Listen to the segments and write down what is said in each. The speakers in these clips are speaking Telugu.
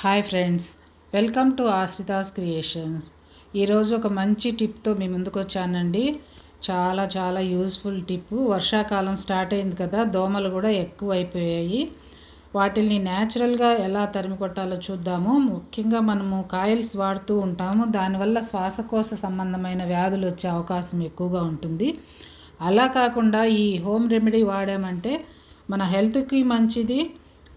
Hi friends welcome to Ashrita's creations. ఈరోజు ఒక మంచి టిప్తో మీ ముందుకు వచ్చానండి. చాలా చాలా యూస్ఫుల్ టిప్. వర్షాకాలం స్టార్ట్ అయింది కదా దోమలు కూడా ఎక్కువ అయిపోయాయి వాటిని న్యాచురల్గా ఎలా తరిమి కొట్టాలో చూద్దాము. ముఖ్యంగా మనము కాయిల్స్ వాడుతూ ఉంటాము. దానివల్ల శ్వాసకోశ సంబంధమైన వ్యాధులు వచ్చే అవకాశం ఎక్కువగా ఉంటుంది. అలా కాకుండా ఈ హోమ్ రెమెడీ వాడామంటే మన హెల్త్కి మంచిది.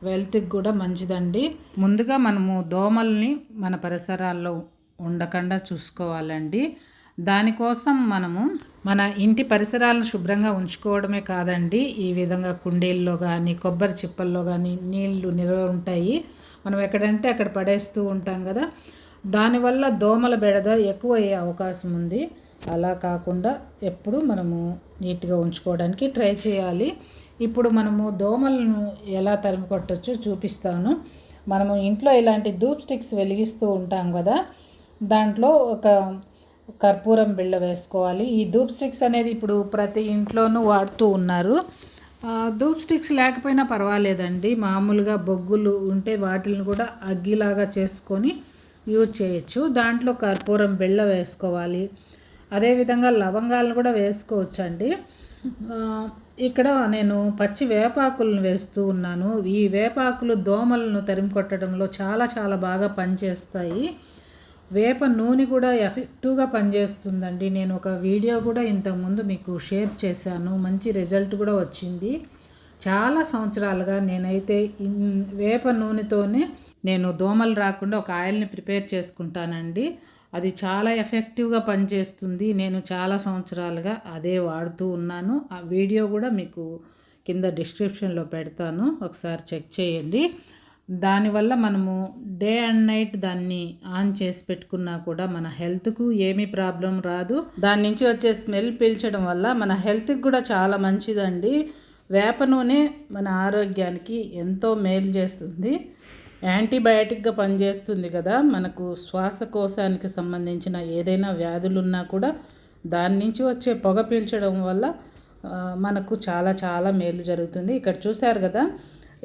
వెల్త్కి కూడా మంచిదండి. ముందుగా మనము దోమల్ని మన పరిసరాల్లో ఉండకుండా చూసుకోవాలండి. దానికోసం మనము మన ఇంటి పరిసరాలను శుభ్రంగా ఉంచుకోవడమే కాదండి. ఈ విధంగా కుండీల్లో కానీ కొబ్బరి చిప్పల్లో కానీ నీళ్ళు నిల్వ ఉంటాయి. మనం ఎక్కడంటే అక్కడ పడేస్తూ ఉంటాం కదా. దానివల్ల దోమల బెడద ఎక్కువ అయ్యే అవకాశం ఉంది. అలా కాకుండా ఎప్పుడు మనము నీట్గా ఉంచుకోవడానికి ట్రై చేయాలి. ఇప్పుడు మనము దోమలను ఎలా తరిమి కొట్టచ్చో చూపిస్తాను. మనము ఇంట్లో ఇలాంటి ధూప్ స్టిక్స్ వెలిగిస్తూ ఉంటాం కదా దాంట్లో ఒక కర్పూరం బిళ్ళ వేసుకోవాలి. ఈ ధూప్ స్టిక్స్ అనేది ఇప్పుడు ప్రతి ఇంట్లోనూ వాడుతూ ఉన్నారు. ధూప్ స్టిక్స్ లేకపోయినా పర్వాలేదండి. మామూలుగా బొగ్గులు ఉంటే వాటిని కూడా అగ్గిలాగా చేసుకొని యూజ్ చేయొచ్చు. దాంట్లో కర్పూరం బిళ్ళ వేసుకోవాలి. అదేవిధంగా లవంగాలను కూడా వేసుకోవచ్చండి. ఇక్కడ నేను పచ్చి వేపాకులను వేస్తూ ఉన్నాను. ఈ వేపాకులు దోమలను తరిమి కొట్టడంలో చాలా చాలా బాగా పనిచేస్తాయి. వేప నూనె కూడా ఎఫెక్టివ్గా పనిచేస్తుందండి. నేను ఒక వీడియో కూడా ఇంతకుముందు మీకు షేర్ చేశాను. మంచి రిజల్ట్ కూడా వచ్చింది. చాలా సంవత్సరాలుగా నేనైతే వేప నూనెతోనే నేను దోమలు రాకుండా ఒక ఆయిల్ని ప్రిపేర్ చేసుకుంటానండి. అది చాలా ఎఫెక్టివ్గా పనిచేస్తుంది. నేను చాలా సంవత్సరాలుగా అదే వాడుతూ ఉన్నాను. ఆ వీడియో కూడా మీకు కింద డిస్క్రిప్షన్లో పెడతాను. ఒకసారి చెక్ చేయండి. దానివల్ల మనము డే అండ్ నైట్ దాన్ని ఆన్ చేసి పెట్టుకున్నా కూడా మన హెల్త్కు ఏమీ ప్రాబ్లం రాదు. దాని నుంచి వచ్చే స్మెల్ పీల్చడం వల్ల మన హెల్త్కి కూడా చాలా మంచిదండి. వేప నూనె మన ఆరోగ్యానికి ఎంతో మేలు చేస్తుంది. యాంటీబయాటిక్గా పనిచేస్తుంది కదా. మనకు శ్వాసకోశానికి సంబంధించిన ఏదైనా వ్యాధులున్నా కూడా దాని నుంచి వచ్చే పొగ పీల్చడం వల్ల మనకు చాలా చాలా మేలు జరుగుతుంది. ఇక్కడ చూశారు కదా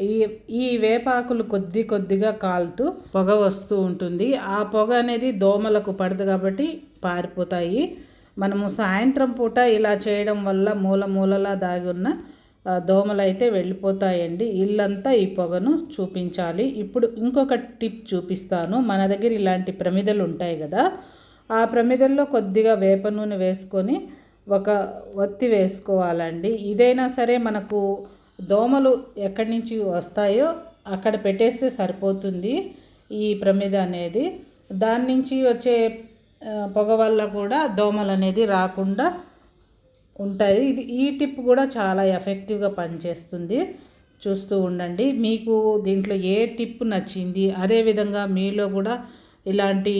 ఈ ఈ వేపాకులు కొద్ది కొద్దిగా కాలుతూ పొగ వస్తూ ఉంటుంది. ఆ పొగ అనేది దోమలకు పడదు కాబట్టి పారిపోతాయి. మనము సాయంత్రం పూట ఇలా చేయడం వల్ల మూల మూలలా దాగి ఉన్న దోమలు అయితే వెళ్ళిపోతాయండి. ఇల్లంతా ఈ పొగను చూపించాలి. ఇప్పుడు ఇంకొక టిప్ చూపిస్తాను. మన దగ్గర ఇలాంటి ప్రమిదలు ఉంటాయి కదా ఆ ప్రమిదల్లో కొద్దిగా వేప నూనె వేసుకొని ఒక ఒత్తి వేసుకోవాలండి. ఇదైనా సరే మనకు దోమలు ఎక్కడి నుంచి వస్తాయో అక్కడ పెట్టేస్తే సరిపోతుంది ఈ ప్రమిద అనేది. దాని నుంచి వచ్చే పొగ వల్ల కూడా దోమలు అనేది రాకుండా ఉంటాయి. ఇది ఈ టిప్ కూడా చాలా ఎఫెక్టివ్గా పనిచేస్తుంది. చూస్తూ ఉండండి. మీకు దీంట్లో ఏ టిప్ నచ్చింది? అదేవిధంగా మీలో కూడా ఇలాంటి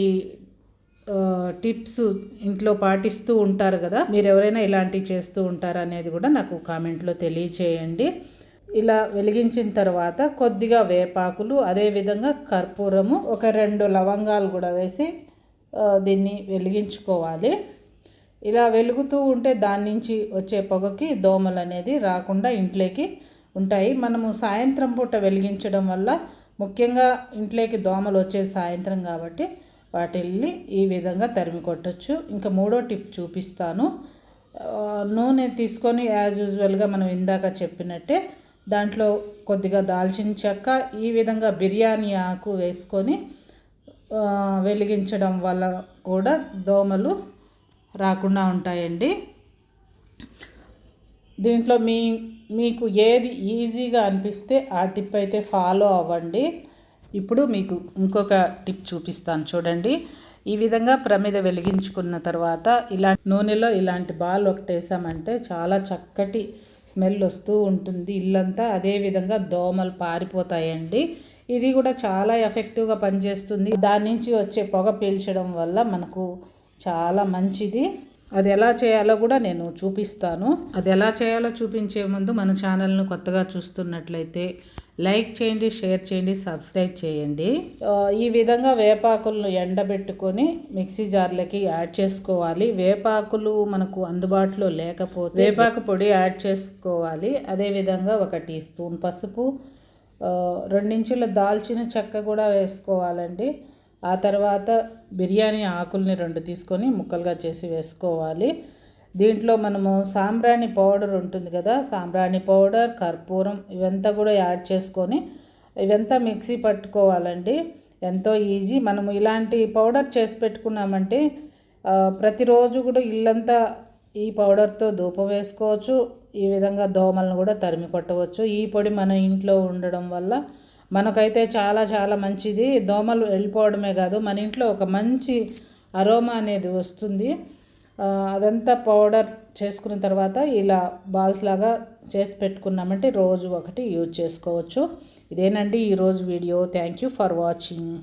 టిప్స్ ఇంట్లో పాటిస్తూ ఉంటారు కదా? మీరు ఎవరైనా ఇలాంటివి చేస్తూ ఉంటారు అనేది కూడా నాకు కామెంట్లో తెలియచేయండి. ఇలా వెలిగించిన తర్వాత కొద్దిగా వేపాకులు అదేవిధంగా కర్పూరము ఒక రెండు లవంగాలు కూడా వేసి దీన్ని వెలిగించుకోవాలి. ఇలా వెలుగుతూ ఉంటే దాని నుంచి వచ్చే పొగకి దోమలు అనేది రాకుండా ఇంట్లోకి ఉంటాయి. మనము సాయంత్రం పూట వెలిగించడం వల్ల ముఖ్యంగా ఇంట్లోకి దోమలు వచ్చేది సాయంత్రం కాబట్టి వాటిల్ని ఈ విధంగా తరిమి కొట్టచ్చు. ఇంకా మూడో టిప్ చూపిస్తాను. నూనె తీసుకొని యాజ్ యూజువల్గా మనం ఇందాక చెప్పినట్టే దాంట్లో కొద్దిగా దాల్చిన చెక్క ఈ విధంగా బిర్యానీ ఆకు వేసుకొని వెలిగించడం వల్ల కూడా దోమలు రాకుండా ఉంటాయండి. దీంట్లో మీ మీకు ఏది ఈజీగా అనిపిస్తే ఆ టిప్ అయితే ఫాలో అవ్వండి. ఇప్పుడు మీకు ఇంకొక టిప్ చూపిస్తాను చూడండి. ఈ విధంగా ప్రమిద వెలిగించుకున్న తర్వాత ఇలా నూనెలో ఇలాంటి బాల్ ఒకటి వేసామంటే చాలా చక్కటి స్మెల్ వస్తూ ఉంటుంది. ఇల్లంతా అదేవిధంగా దోమలు పారిపోతాయండి. ఇది కూడా చాలా ఎఫెక్టివ్గా పనిచేస్తుంది. దాని నుంచి వచ్చే పొగ పీల్చడం వల్ల మనకు చాలా మంచిది. అది ఎలా చేయాలో కూడా నేను చూపిస్తాను. అది ఎలా చేయాలో చూపించే ముందు మన ఛానల్ను కొత్తగా చూస్తున్నట్లయితే లైక్ చేయండి షేర్ చేయండి సబ్స్క్రైబ్ చేయండి. ఈ విధంగా వేపాకులను ఎండబెట్టుకొని మిక్సీ జార్లకి యాడ్ చేసుకోవాలి. వేపాకులు మనకు అందుబాటులో లేకపోతే వేపాకు పొడి యాడ్ చేసుకోవాలి. అదేవిధంగా ఒక టీ స్పూన్ పసుపు రెండించుల దాల్చిన చెక్క కూడా వేసుకోవాలండి. ఆ తర్వాత బిర్యానీ ఆకుల్ని రెండు తీసుకొని ముక్కలుగా చేసి వేసుకోవాలి. దీంట్లో మనము సాంబ్రాణి పౌడర్ ఉంటుంది కదా సాంబ్రాణి పౌడర్ కర్పూరం ఇవంతా కూడా యాడ్ చేసుకొని ఇవంతా మిక్సీ పట్టుకోవాలండి. ఎంతో ఈజీ. మనము ఇలాంటి పౌడర్ చేసి పెట్టుకున్నామంటే ప్రతిరోజు కూడా ఇల్లంతా ఈ పౌడర్తో ధూపం వేసుకోవచ్చు. ఈ విధంగా దోమలను కూడా తరిమి కొట్టవచ్చు. ఈ పొడి మన ఇంట్లో ఉండడం వల్ల మనకైతే చాలా చాలా మంచిది. దోమలు వెళ్ళిపోవడమే కాదు మన ఇంట్లో ఒక మంచి అరోమా అనేది వస్తుంది. అదంతా పౌడర్ చేసుకున్న తర్వాత ఇలా బాల్స్ లాగా చేసి పెట్టుకున్నామంటే రోజు ఒకటి యూజ్ చేసుకోవచ్చు. ఇదేనండి ఈరోజు video. Thank you for watching.